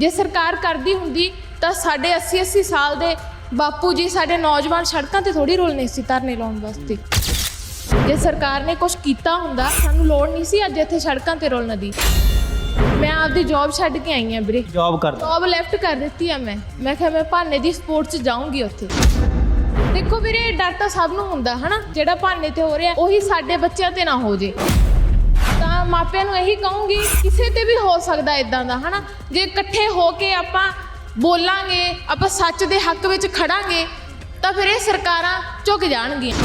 ਜੇ ਸਰਕਾਰ ਕਰਦੀ ਹੁੰਦੀ ਤਾਂ ਸਾਡੇ 80 80 ਸਾਲ ਦੇ ਬਾਪੂ ਜੀ ਸਾਡੇ ਨੌਜਵਾਨ ਸੜਕਾਂ ਤੇ ਥੋੜੀ ਰੋਲਨੇ ਸੀ ਧਰਨੇ ਲਾਉਣ ਵਾਸਤੇ। ਜੇ ਸਰਕਾਰ ਨੇ ਕੁਝ ਕੀਤਾ ਹੁੰਦਾ ਸਾਨੂੰ ਲੋੜ ਨਹੀਂ ਸੀ ਅੱਜ ਇੱਥੇ ਸੜਕਾਂ ਤੇ ਰੋਲਣ ਦੀ। ਮੈਂ ਆਪਦੀ ਜੌਬ ਛੱਡ ਕੇ ਆਈ ਹਾਂ ਵੀਰੇ। ਜੌਬ ਕਰਦਾ ਜੌਬ ਲੈਫਟ ਕਰ ਦਿੱਤੀ ਆ ਮੈਂ। ਮੈਂ ਕਿਹਾ ਮੈਂ ਭਾਨੇ ਦੀ ਸਪੋਰਟ 'ਚ ਜਾਊਂਗੀ ਉੱਥੇ। ਦੇਖੋ ਵੀਰੇ ਡਰ ਤਾਂ ਸਭ ਨੂੰ ਹੁੰਦਾ ਹਨਾ? ਜਿਹੜਾ ਭਾਨੇ ਤੇ ਹੋ ਰਿਹਾ ਉਹੀ ਸਾਡੇ ਬੱਚਿਆਂ ਤੇ ਨਾ ਹੋ ਜੇ। ਮਾਪਿਆਂ ਨੂੰ ਇਹੀ ਕਹੂੰਗੀ, ਕਿਸੇ ਤੇ ਵੀ ਹੋ ਸਕਦਾ ਇਦਾਂ ਦਾ, ਹਨਾ? ਜੇ ਇਕੱਠੇ ਹੋ ਕੇ ਆਪਾਂ ਬੋਲਾਂਗੇ, ਆਪਾਂ ਸੱਚ ਦੇ ਹੱਕ ਵਿੱਚ ਖੜਾਂਗੇ, ਤਾਂ ਫਿਰ ਇਹ ਸਰਕਾਰਾਂ ਝੁਕ ਜਾਣਗੀਆਂ।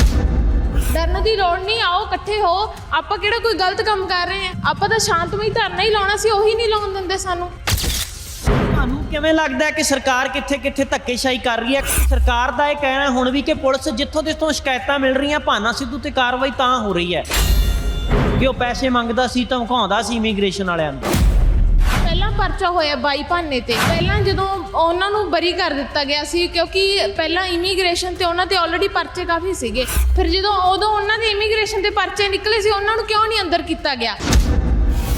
ਡਰਨ ਦੀ ਲੋੜ ਨਹੀਂ, ਆਓ ਇਕੱਠੇ ਹੋ। ਆਪਾਂ ਕਿਹੜਾ ਕੋਈ ਗਲਤ ਕੰਮ ਕਰ ਰਹੇ ਆ ਆਪਾਂ ਤਾਂ ਸ਼ਾਂਤਮਈ ਧਰਨਾ ਹੀ ਲਾਉਣਾ ਸੀ, ਉਹੀ ਨਹੀਂ ਲਾਉਣ ਦਿੰਦੇ ਸਾਨੂੰ। ਤੁਹਾਨੂੰ ਕਿਵੇਂ ਲੱਗਦਾ ਕਿ ਸਰਕਾਰ ਕਿੱਥੇ ਕਿੱਥੇ ਧੱਕੇਸ਼ਾਹੀ ਕਰ ਰਹੀ ਹੈ? ਸਰਕਾਰ ਦਾ ਇਹ ਕਹਿਣਾ ਹੁਣ ਵੀ ਕਿ ਪੁਲਿਸ ਜਿੱਥੋਂ ਜਿੱਥੋਂ ਸ਼ਿਕਾਇਤਾਂ ਮਿਲ ਰਹੀਆਂ, ਭਾਨਾ ਸਿੱਧੂ ਤੇ ਕਾਰਵਾਈ ਤਾਂ ਹੋ ਰਹੀ ਹੈ। ਕਿ ਉਹ ਪੈਸੇ ਮੰਗਦਾ ਸੀ ਧਮਕਾਉਂਦਾ ਸੀ ਇਮੀਗ੍ਰੇਸ਼ਨ ਵਾਲਿਆਂ ਨੂੰ। ਪਹਿਲਾਂ ਪਰਚਾ ਹੋਇਆ ਬਾਈ ਭਾਨੇ ਤੇ। ਪਹਿਲਾਂ ਜਦੋਂ ਉਹਨਾਂ ਨੂੰ ਬਰੀ ਕਰ ਦਿੱਤਾ ਗਿਆ ਸੀ, ਕਿਉਂਕਿ ਪਹਿਲਾਂ ਇਮੀਗ੍ਰੇਸ਼ਨ ਤੇ ਉਹਨਾਂ ਤੇ ਆਲਰੇਡੀ ਪਰਚੇ ਕਾਫੀ ਸੀਗੇ। ਫਿਰ ਜਦੋਂ ਉਦੋਂ ਉਹਨਾਂ ਦੇ ਇਮੀਗ੍ਰੇਸ਼ਨ ਤੇ ਪਰਚੇ ਨਿਕਲੇ ਸੀ, ਉਹਨਾਂ ਨੂੰ ਕਿਉਂ ਨਹੀਂ ਅੰਦਰ ਕੀਤਾ ਗਿਆ?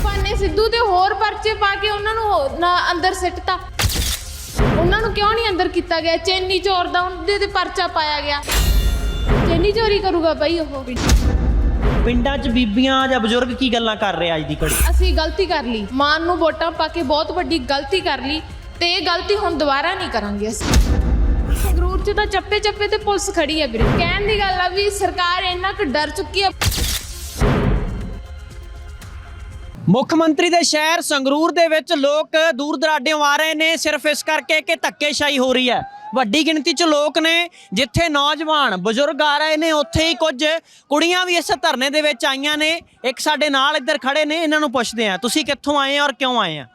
ਭਾਨੇ ਸਿੱਧੂ ਤੇ ਹੋਰ ਪਰਚੇ ਪਾ ਕੇ ਉਹਨਾਂ ਨੂੰ ਹੋ- ਨਾ ਅੰਦਰ ਸਿੱਟਤਾ। ਉਹਨਾਂ ਨੂੰ ਕਿਉਂ ਨਹੀਂ ਅੰਦਰ ਕੀਤਾ ਗਿਆ? ਚੈਨੀ ਚੋਰ ਦਾ ਉਹਦੇ ਤੇ ਪਰਚਾ ਪਾਇਆ ਗਿਆ। ਚੈਨੀ ਚੋਰੀ ਕਰੂਗਾ ਬਾਈ ਉਹ ਪਿੰਡਾਂ 'ਚ ਬੀਬੀਆਂ ਜਾਂ ਬਜ਼ੁਰਗ ਕੀ ਗੱਲਾਂ ਕਰ ਰਹੇ ਅੱਜ ਦੀ ਘੜੀ? ਅਸੀਂ ਗਲਤੀ ਕਰ ਲਈ। ਮਾਨ ਨੂੰ ਵੋਟਾਂ ਪਾ ਕੇ ਬਹੁਤ ਵੱਡੀ ਗਲਤੀ ਕਰ ਲਈ ਤੇ ਇਹ ਗਲਤੀ ਹੁਣ ਦੁਬਾਰਾ ਨਹੀਂ ਕਰਾਂਗੇ ਅਸੀਂ। ਸੰਗਰੂਰ 'ਚ ਤਾਂ ਚੱਪੇ ਚੱਪੇ ਤੇ ਪੁਲਿਸ ਖੜੀ ਹੈ ਵੀਰੇ। ਕਹਿਣ ਦੀ ਗੱਲ ਆ ਵੀ ਸਰਕਾਰ ਇੰਨਾ ਕੁ ਡਰ ਚੁੱਕੀ ਆ। ਮੁੱਖ ਮੰਤਰੀ ਦੇ ਸ਼ਹਿਰ ਸੰਗਰੂਰ ਦੇ ਵਿੱਚ ਲੋਕ ਦੂਰ ਦਰਾਡਿਓਂ ਆ ਰਹੇ ਨੇ। ਸਿਰਫ ਇਸ ਕਰਕੇ ਕਿ ਧੱਕੇਸ਼ਾਹੀ ਹੋ ਰਹੀ ਹੈ। ਵੱਡੀ ਗਿਣਤੀ 'ਚ ਲੋਕ ਨੇ, ਜਿੱਥੇ ਨੌਜਵਾਨ ਬਜ਼ੁਰਗ ਆ ਰਹੇ ਨੇ, ਉੱਥੇ ਹੀ ਕੁਝ ਕੁੜੀਆਂ ਵੀ ਇਸ ਧਰਨੇ ਦੇ ਵਿੱਚ ਆਈਆਂ ਨੇ। ਇੱਕ ਸਾਡੇ ਨਾਲ ਇੱਧਰ ਖੜੇ ਨੇ, ਇਹਨਾਂ ਨੂੰ ਪੁੱਛਦੇ ਆ ਤੁਸੀਂ ਕਿੱਥੋਂ ਆਏ ਔਰ ਕਿਉਂ ਆਏ ਆ?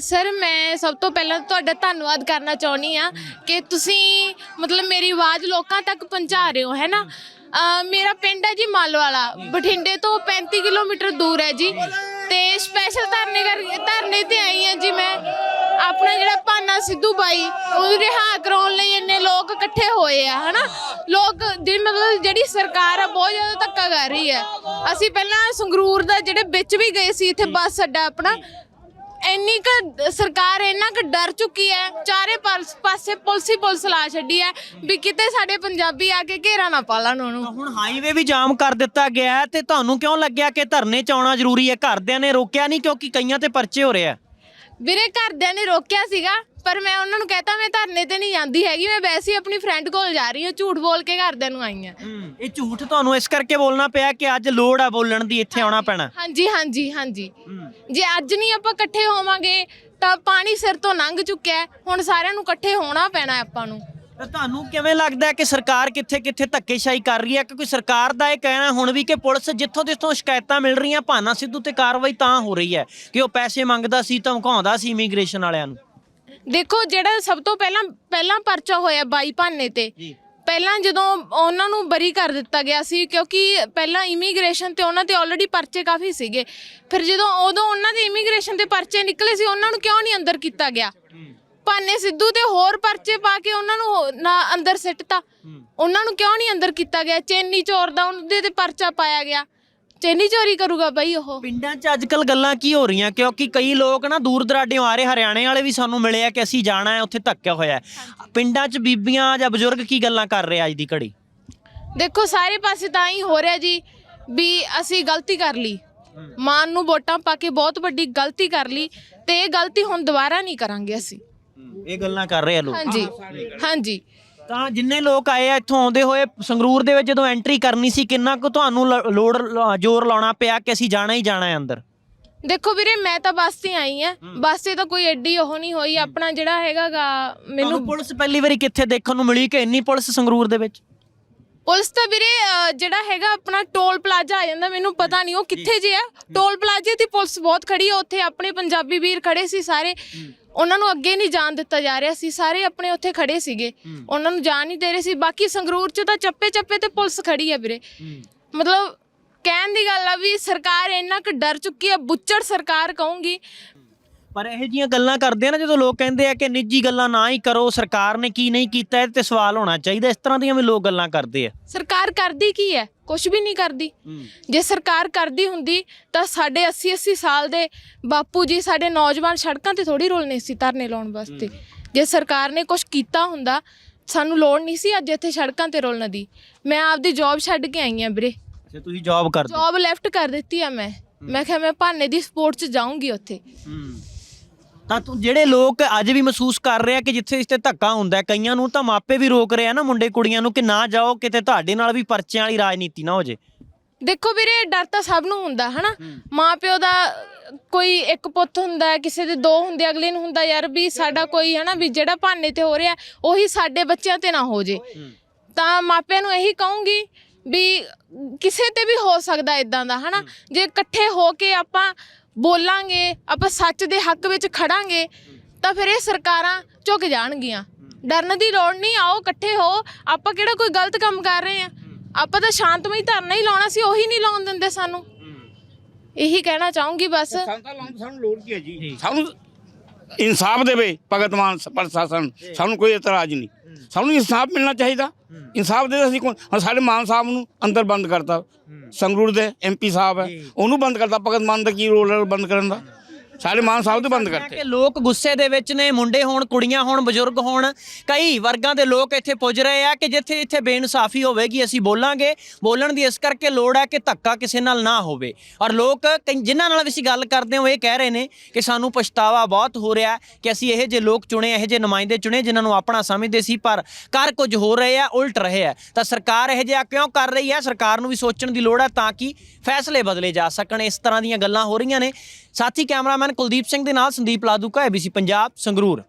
ਸਰ, ਮੈਂ ਸਭ ਤੋਂ ਪਹਿਲਾਂ ਤੁਹਾਡਾ ਧੰਨਵਾਦ ਕਰਨਾ ਚਾਹੁੰਦੀ ਆ ਕਿ ਤੁਸੀਂ ਮਤਲਬ ਮੇਰੀ ਆਵਾਜ਼ ਲੋਕਾਂ ਤੱਕ ਪਹੁੰਚਾ ਰਹੇ ਹੋ, ਹੈ ਨਾ? ਮੇਰਾ ਪਿੰਡ ਹੈ ਜੀ ਮਾਲਵਾਲਾ, ਬਠਿੰਡੇ ਤੋਂ 35 ਕਿਲੋਮੀਟਰ ਦੂਰ ਹੈ ਜੀ। ਤੇ ਸਪੈਸ਼ਲ ਧਰਨੇ ਕਰ, ਧਰਨੇ ਤੇ ਆਈ ਹਾਂ ਜੀ ਮੈਂ। ਆਪਣਾ ਜਿਹੜਾ ਭਾਨਾ ਸਿੱਧੂ ਬਾਈ ਉਹਨੂੰ ਰਿਹਾ ਕਰਾਉਣ ਲਈ ਇੰਨੇ ਲੋਕ ਇਕੱਠੇ ਹੋਏ ਆ, ਹਨਾ? ਲੋਕ ਜਿਹੜੀ ਮਤਲਬ ਜਿਹੜੀ ਸਰਕਾਰ ਆ, ਬਹੁਤ ਜ਼ਿਆਦਾ ਧੱਕਾ ਕਰ ਰਹੀ ਹੈ ਅਸੀਂ ਪਹਿਲਾਂ ਸੰਗਰੂਰ ਦਾ ਜਿਹੜੇ ਵਿੱਚ ਵੀ ਗਏ ਸੀ, ਇੱਥੇ ਬੱਸ ਅੱਡਾ ਆਪਣਾ, ਇੰਨੀ ਕੁ ਸਰਕਾਰ ਇੰਨਾ ਕੁ ਡਰ ਚੁੱਕੀ ਹੈ ਚਾਰੇ ਪਾਸ- ਪਾਸੇ ਪੁਲਿਸ ਹੀ ਪੁਲਿਸ ਲਾ ਛੱਡੀ ਹੈ ਵੀ ਕਿਤੇ ਸਾਡੇ ਪੰਜਾਬੀ ਆ ਕੇ ਘੇਰਾ ਨਾ ਪਾ ਲੈਣ ਉਹਨੂੰ। ਹੁਣ ਹਾਈਵੇ ਵੀ ਜਾਮ ਕਰ ਦਿੱਤਾ ਗਿਆ ਹੈ, ਤੇ ਤੁਹਾਨੂੰ ਕਿਉਂ ਲੱਗਿਆ ਕਿ ਧਰਨੇ 'ਚ ਆਉਣਾ ਜ਼ਰੂਰੀ ਹੈ? ਘਰਦਿਆਂ ਨੇ ਰੋਕਿਆ ਨਹੀਂ ਕਿਉਂਕਿ ਕਈਆਂ ਤੇ ਪਰਚੇ ਹੋ ਰਹੇ ਆ। ਵੀਰੇ ਘਰਦਿਆਂ ਨੇ ਰੋਕਿਆ ਸੀਗਾ ਪਰ ਮੈਂ ਉਹਨਾਂ ਨੂੰ ਕਹਤਾ ਮੈਂ ਧਰਨੇ ਤੇ ਨਹੀਂ ਜਾਂਦੀ ਹੈਗੀ ਮੈਂ ਵੈਸੇ ਹੀ ਆਪਣੀ ਫਰੈਂਡ ਕੋਲ ਜਾ ਰਹੀ ਹਾਂ ਝੂਠ ਬੋਲ ਕੇ ਘਰਦਿਆਂ ਨੂੰ ਆਈ ਹਾਂ। ਇਹ ਝੂਠ ਤੁਹਾਨੂੰ ਇਸ ਕਰਕੇ ਬੋਲਣਾ ਪਿਆ ਕਿ ਅੱਜ ਲੋੜ ਆ ਬੋਲਣ ਦੀ ਇੱਥੇ ਆਉਣਾ ਪੈਣਾ। ਹਾਂਜੀ ਹਾਂਜੀ ਹਾਂਜੀ। ਜੇ ਅੱਜ ਨਹੀਂ ਆਪਾਂ ਇਕੱਠੇ ਹੋਵਾਂਗੇ ਤਾਂ ਪਾਣੀ ਸਿਰ ਤੋਂ ਲੰਘ ਚੁੱਕਿਆ ਹੈ ਹੁਣ ਸਾਰਿਆਂ ਨੂੰ ਇਕੱਠੇ ਹੋਣਾ ਪੈਣਾ ਹੈ ਆਪਾਂ ਨੂੰ। ਤਾਂ ਤੁਹਾਨੂੰ ਕਿਵੇਂ ਲੱਗਦਾ ਹੈ ਕਿ ਸਰਕਾਰ ਕਿੱਥੇ ਕਿੱਥੇ ਧੱਕੇਸ਼ਾਹੀ ਕਰ ਰਹੀ ਹੈ? ਕਿਉਂਕਿ ਸਰਕਾਰ ਦਾ ਇਹ ਕਹਿਣਾ ਹੁਣ ਵੀ ਕਿ ਪੁਲਿਸ ਜਿੱਥੋਂ ਜਿੱਥੋਂ ਸ਼ਿਕਾਇਤਾਂ ਮਿਲ ਰਹੀਆਂ ਭਾਨਾ ਸਿੱਧੂ ਤੇ ਕਾਰਵਾਈ ਤਾਂ ਹੋ ਰਹੀ ਹੈ ਕਿ ਉਹ ਪੈਸੇ ਮੰਗਦਾ ਸੀ ਧਮਕਾਉਂਦਾ ਸੀ ਇਮੀਗ੍ਰੇਸ਼ਨ ਵਾਲਿਆਂ ਨੂੰ। ਦੇਖੋ ਜਿਹੜਾ ਸਭ ਤੋਂ ਪਹਿਲਾਂ ਪਹਿਲਾਂ ਪਰਚਾ ਹੋਇਆ ਬਾਈ ਭਾਨੇ ਤੇ ਜੀ। ਪਹਿਲਾਂ ਜਦੋਂ ਉਹਨਾਂ ਨੂੰ ਬਰੀ ਕਰ ਦਿੱਤਾ ਗਿਆ ਸੀ ਕਿਉਂਕਿ ਪਹਿਲਾਂ ਇਮੀਗ੍ਰੇਸ਼ਨ ਤੇ ਉਹਨਾਂ ਤੇ ਆਲਰੇਡੀ ਪਰਚੇ ਕਾਫੀ ਸੀਗੇ। ਫਿਰ ਜਦੋਂ ਉਦੋਂ ਉਹਨਾਂ ਦੇ ਇਮੀਗ੍ਰੇਸ਼ਨ ਤੇ ਪਰਚੇ ਨਿਕਲੇ ਸੀ ਉਹਨਾਂ ਨੂੰ ਕਿਉਂ ਨਹੀਂ ਅੰਦਰ ਕੀਤਾ ਗਿਆ? ਭਾਨੇ ਸਿੱਧੂ ਤੇ ਹੋਰ ਪਰਚੇ ਪਾ ਕੇ ਉਹਨਾਂ ਨੂੰ ਹੋ- ਨਾ ਅੰਦਰ ਸਿੱਟਤਾ। ਉਹਨਾਂ ਨੂੰ ਕਿਉਂ ਨਹੀਂ ਅੰਦਰ ਕੀਤਾ ਗਿਆ? ਚੈਨੀ ਚੋਰ ਦਾ ਉਹਦੇ ਤੇ ਪਰਚਾ ਪਾਇਆ ਗਿਆ। ਚੈਨੀ ਚੋਰੀ ਕਰੂਗਾ ਬਾਈ ਉਹ। ਪਿੰਡਾਂ 'ਚ ਅੱਜਕੱਲ ਗੱਲਾਂ ਕੀ ਹੋ ਰਹੀਆਂ? ਕਿਉਂਕਿ ਕਈ ਲੋਕ ਨਾ ਦੂਰ ਦਰਾਡਿਓਂ ਆ ਰਹੇ ਹਰਿਆਣੇ ਵਾਲੇ ਵੀ ਸਾਨੂੰ ਮਿਲੇ ਆ ਕਿ ਅਸੀਂ ਜਾਣਾ ਹੈ ਉੱਥੇ ਧੱਕਿਆ ਹੋਇਆ ਹੈ। ਪਿੰਡਾਂ 'ਚ ਬੀਬੀਆਂ ਜਾਂ ਬਜ਼ੁਰਗ ਕੀ ਗੱਲਾਂ ਕਰ ਰਹੇ ਆ ਅੱਜ ਦੀ ਘੜੀ? ਦੇਖੋ ਸਾਰੇ ਪਾਸੇ ਤਾਂ ਹੀ ਹੋ ਰਿਹਾ ਜੀ ਵੀ ਅਸੀਂ ਗਲਤੀ ਕਰ ਲਈ। ਮਾਨ ਨੂੰ ਵੋਟਾਂ ਪਾ ਕੇ ਬਹੁਤ ਵੱਡੀ ਗਲਤੀ ਕਰ ਲਈ ਤੇ ਇਹ ਗਲਤੀ ਹੁਣ ਦੁਬਾਰਾ ਨਹੀਂ ਕਰਾਂਗੇ ਅਸੀਂ। ਇਹ ਗੱਲਾਂ ਕਰ ਰਹੇ ਆ ਲੋਕ। ਹਾਂਜੀ ਹਾਂਜੀ। ਤਾਂ ਜਿੰਨੇ ਲੋਕ ਆਏ ਆ ਇੱਥੋਂ ਆਉਂਦੇ ਹੋਏ ਸੰਗਰੂਰ ਦੇ ਵਿੱਚ ਜਦੋਂ ਐਂਟਰੀ ਕਰਨੀ ਸੀ ਕਿੰਨਾ ਕੁ ਤੁਹਾਨੂੰ ਲ- ਲੋੜ ਲ- ਜ਼ੋਰ ਲਾਉਣਾ ਪਿਆ ਕਿ ਅਸੀਂ ਜਾਣਾ ਹੀ ਜਾਣਾ ਹੈ ਅੰਦਰ? ਦੇਖੋ ਵੀਰੇ ਮੈਂ ਤਾਂ ਬੱਸ ਤੇ ਆਈ ਆ। ਬੱਸ ਤੇ ਤਾਂ ਕੋਈ ਐਡੀ ਉਹ ਨਹੀਂ ਹੋਈ। ਆਪਣਾ ਜਿਹੜਾ ਹੈਗਾਗਾ ਮੈਨੂੰ ਮੈਨੂੰ ਪੁਲਿਸ ਪਹਿਲੀ ਵਾਰੀ ਕਿੱਥੇ ਦੇਖਣ ਨੂੰ ਮਿਲੀ ਕਿ ਇੰਨੀ ਪੁਲਿਸ ਸੰਗਰੂਰ ਦੇ ਵਿੱਚ? ਪੁਲਿਸ ਤਾਂ ਵੀਰੇ ਅਹ, ਜਿਹੜਾ ਹੈਗਾ ਆਪਣਾ ਟੋਲ ਪਲਾਜ਼ਾ ਆ ਜਾਂਦਾ ਮੈਨੂੰ ਪਤਾ ਨਹੀਂ ਉਹ ਕਿੱਥੇ ਜੇ ਆ। ਟੋਲ ਪਲਾਜ਼ੇ ਤੇ ਪੁਲਿਸ ਬਹੁਤ ਖੜੀ ਆ ਉੱਥੇ ਆਪਣੇ ਪੰਜਾਬੀ ਵੀਰ ਖੜੇ ਸੀ ਸਾਰੇ। ਉਹਨਾਂ ਨੂੰ ਅੱਗੇ ਨਹੀਂ ਜਾਣ ਦਿੱਤਾ ਜਾ ਰਿਹਾ ਸੀ ਸਾਰੇ ਆਪਣੇ ਉੱਥੇ ਖੜੇ ਸੀਗੇ। ਉਹਨਾਂ ਨੂੰ ਜਾਣ ਨਹੀਂ ਦੇ ਰਹੇ ਸੀ। ਬਾਕੀ ਸੰਗਰੂਰ 'ਚ ਤਾਂ ਚੱਪੇ ਚੱਪੇ ਤੇ ਪੁਲਿਸ ਖੜੀ ਆ ਵੀਰੇ। ਮਤਲਬ ਕਹਿਣ ਦੀ ਗੱਲ ਆ ਵੀ ਸਰਕਾਰ ਇੰਨਾ ਕੁ ਡਰ ਚੁੱਕੀ ਆ ਬੁੱਚੜ ਸਰਕਾਰ ਕਹੂੰਗੀ। ਪਰ ਇਹੋ ਜੀਆਂ ਗੱਲਾਂ ਕਰਦੇ ਆ ਨਾ ਜਦੋਂ ਲੋਕ ਕਹਿੰਦੇ ਆ ਕਿ ਨਿੱਜੀ ਗੱਲਾਂ ਨਾ ਹੀ ਕਰੋ ਸਰਕਾਰ ਨੇ ਕੀ ਨਹੀਂ ਕੀਤਾ ਤੇ ਸਵਾਲ ਹੋਣਾ ਚਾਹੀਦਾ। ਇਸ ਤਰ੍ਹਾਂ ਦੀਆਂ ਵੀ ਲੋਕ ਗੱਲਾਂ ਕਰਦੇ ਆ। ਸਰਕਾਰ ਕਰਦੀ ਕੀ ਹੈ? ਕੁਝ ਵੀ ਨਹੀਂ ਕਰਦੀ। ਜੇ ਸਰਕਾਰ ਕਰਦੀ ਹੁੰਦੀ ਤਾਂ ਸਾਡੇ 80 80 ਸਾਲ ਦੇ ਬਾਪੂ ਜੀ ਸਾਡੇ ਨੌਜਵਾਨ ਸੜਕਾਂ ਤੇ ਥੋੜੀ ਰੋਲਨੇ ਸੀ ਧਰਨੇ ਲਾਉਣ ਵਾਸਤੇ। ਜੇ ਸਰਕਾਰ ਨੇ ਕੁਝ ਕੀਤਾ ਹੁੰਦਾ ਸਾਨੂੰ ਲੋੜ ਨਹੀਂ ਸੀ ਅੱਜ ਇੱਥੇ ਸੜਕਾਂ ਤੇ ਰੋਲਣ ਦੀ। ਮੈਂ ਆਪਦੀ ਜੌਬ ਛੱਡ ਕੇ ਆਈ ਆ ਵੀਰੇ। ਅੱਛਾ ਤੁਸੀਂ ਜੌਬ ਕਰਦੇ? ਜੌਬ ਲੈਫਟ ਕਰ ਦਿੱਤੀ ਆ ਮੈਂ। ਮੈਂ ਕਿਹਾ ਮੈਂ ਭਾਨੇ ਦੀ ਸਪੋਰਟ 'ਚ ਜਾਊਂਗੀ ਉੱਥੇ। ਹੂੰ। ਤਾਂ ਤੂੰ ਜਿਹੜੇ ਲੋਕ ਅੱਜ ਵੀ ਮਹਿਸੂਸ ਕਰ ਰਹੇ ਆ ਕਿ ਜਿੱਥੇ ਇਸ ਤੇ ਧੱਕਾ ਹੁੰਦਾ ਹੈ, ਕਈਆਂ ਨੂੰ ਤਾਂ ਮਾਪੇ ਵੀ ਰੋਕ ਰਹੇ ਆ ਨਾ ਮੁੰਡੇ ਕੁੜੀਆਂ ਨੂੰ ਕਿ ਨਾ ਜਾਓ ਕਿਤੇ ਤੁਹਾਡੇ ਨਾਲ ਵੀ ਪਰਚਿਆਂ ਵਾਲੀ ਰਾਜਨੀਤੀ ਨਾ ਹੋ ਜੇ। ਦੇਖੋ ਵੀਰੇ ਡਰ ਤਾਂ ਸਭ ਨੂੰ ਹੁੰਦਾ ਹਨਾ? ਮਾਂ ਦਾ ਕੋਈ ਇੱਕ ਪੁੱਤ ਹੁੰਦਾ ਹੈ, ਕਿਸੇ ਦੇ ਦੋ ਹੁੰਦੇ ਅਗਲੇ ਨੂੰ ਹੁੰਦਾ ਯਾਰ ਵੀ ਸਾਡਾ ਕੋਈ ਹਨਾ ਵੀ ਜਿਹੜਾ ਭਾਨੇ ਤੇ ਹੋ ਰਿਹਾ ਉਹੀ ਸਾਡੇ ਬੱਚਿਆਂ ਤੇ ਨਾ ਹੋ ਜੇ। ਤਾਂ ਮਾਪਿਆਂ ਨੂੰ ਇਹੀ ਕਹੂੰਗੀ ਵੀ ਕਿਸੇ ਤੇ ਵੀ ਹੋ ਸਕਦਾ ਇਦਾਂ ਦਾ ਹਨਾ? ਜੇ ਇਕੱਠੇ ਹੋ ਕੇ ਆਪਾਂ ਬੋਲਾਂਗੇ ਆਪਾਂ ਸੱਚ ਦੇ ਹੱਕ ਵਿੱਚ ਖੜਾਂਗੇ ਤਾਂ ਫਿਰ ਇਹ ਸਰਕਾਰਾਂ ਝੁਕ ਜਾਣਗੀਆਂ। ਡਰਨ ਦੀ ਲੋੜ ਨਹੀਂ ਆਓ ਇਕੱਠੇ ਹੋ ਆਪਾਂ ਕਿਹੜਾ ਕੋਈ ਗਲਤ ਕੰਮ ਕਰ ਰਹੇ ਆ ਆਪਾਂ ਤਾਂ ਸ਼ਾਂਤਮਈ ਧਰਨਾ ਹੀ ਲਾਉਣਾ ਸੀ ਉਹੀ ਨਹੀਂ ਲਾਉਣ ਦਿੰਦੇ ਸਾਨੂੰ। ਇਹੀ ਕਹਿਣਾ ਚਾਹੂੰਗੀ ਬਸ। ਸਾਨੂੰ ਤਾਂ ਲਾਉਣ ਦੀ ਸਾਨੂੰ ਲੋੜ ਕੀ ਹੈ ਜੀ। ਸਾਨੂੰ ਇਨਸਾਫ ਦੇਵੇ ਭਗਤ ਮਾਨ ਪ੍ਰਸ਼ਾਸਨ ਸਾਨੂੰ ਕੋਈ ਇਤਰਾਜ਼ ਨਹੀਂ। ਸਾਨੂੰ ਇਨਸਾਫ ਮਿਲਣਾ ਚਾਹੀਦਾ। ਇਨਸਾਫ ਦੇ ਅਸੀਂ ਹੁਣ ਸਾਡੇ ਮਾਨ ਸਾਹਿਬ ਨੂੰ ਅੰਦਰ ਬੰਦ ਕਰਤਾ। ਸੰਗਰੂਰ ਦੇ ਐਮਪੀ ਸਾਹਿਬ ਹੈ। ਉਹਨੂੰ ਬੰਦ ਕਰਤਾ। ਭਗਤ ਮਾਨ ਦਾ ਕੀ ਰੋਲ ਹੈ ਬੰਦ ਕਰਨ ਦਾ? ਸਾਡੇ ਮਾਨ ਸਾਹਿਬ ਦੇ ਬੰਦ ਕਰਤੇ ਕਿ ਲੋਕ ਗੁੱਸੇ ਦੇ ਵਿੱਚ ਨੇ, ਮੁੰਡੇ ਹੋਣ, ਕੁੜੀਆਂ ਹੋਣ, ਬਜ਼ੁਰਗ ਹੋਣ। ਕਈ ਵਰਗਾਂ ਦੇ ਲੋਕ ਇੱਥੇ ਪੁੱਜ ਰਹੇ ਆ ਕਿ ਜਿੱਥੇ ਇੱਥੇ ਬੇਇਨਸਾਫੀ ਹੋਵੇਗੀ, ਅਸੀਂ ਬੋਲਾਂਗੇ। ਬੋਲਣ ਦੀ ਇਸ ਕਰਕੇ ਲੋੜ ਹੈ ਕਿ ਧੱਕਾ ਕਿਸੇ ਨਾਲ ਨਾ ਹੋਵੇ। ਔਰ ਲੋਕ ਕਈ- ਜਿਨ੍ਹਾਂ ਨਾਲ ਵੀ ਅਸੀਂ ਗੱਲ ਕਰਦੇ ਹਾਂ, ਉਹ ਇਹ ਕਹਿ ਰਹੇ ਨੇ ਕਿ ਸਾਨੂੰ ਪਛਤਾਵਾ ਬਹੁਤ ਹੋ ਰਿਹਾ ਹੈ ਕਿ ਅਸੀਂ ਇਹੋ ਜਿਹੇ ਲੋਕ ਚੁਣੇ, ਇਹੋ ਜਿਹੇ ਨੁਮਾਇੰਦੇ ਚੁਣੇ, ਜਿਨ੍ਹਾਂ ਨੂੰ ਆਪਣਾ ਸਮਝਦੇ ਸੀ, ਪਰ ਕਰ ਕੁਝ ਹੋ ਰਹੇ ਆ, ਉਲਟ ਰਹੇ ਆ। ਤਾਂ ਸਰਕਾਰ ਇਹੋ ਜਿਹਾ ਕਿਉਂ ਕਰ ਰਹੀ ਹੈ ਸਰਕਾਰ ਨੂੰ ਵੀ ਸੋਚਣ ਦੀ ਲੋੜ ਹੈ ਤਾਂ ਕਿ ਫੈਸਲੇ ਬਦਲੇ ਜਾ ਸਕਣ। ਇਸ ਤਰ੍ਹਾਂ ਦੀਆਂ ਗੱਲਾਂ ਹੋ ਰਹੀਆਂ ਨੇ। ਸਾਥੀ, ਕੈਮਰਾਮੈਨ ਕੁਲਦੀਪ ਸਿੰਘ ਦੇ ਨਾਲ ਸੰਦੀਪ ਲਾਦੂਕਾ ਏਬੀਸੀ ਪੰਜਾਬ ਸੰਗਰੂਰ।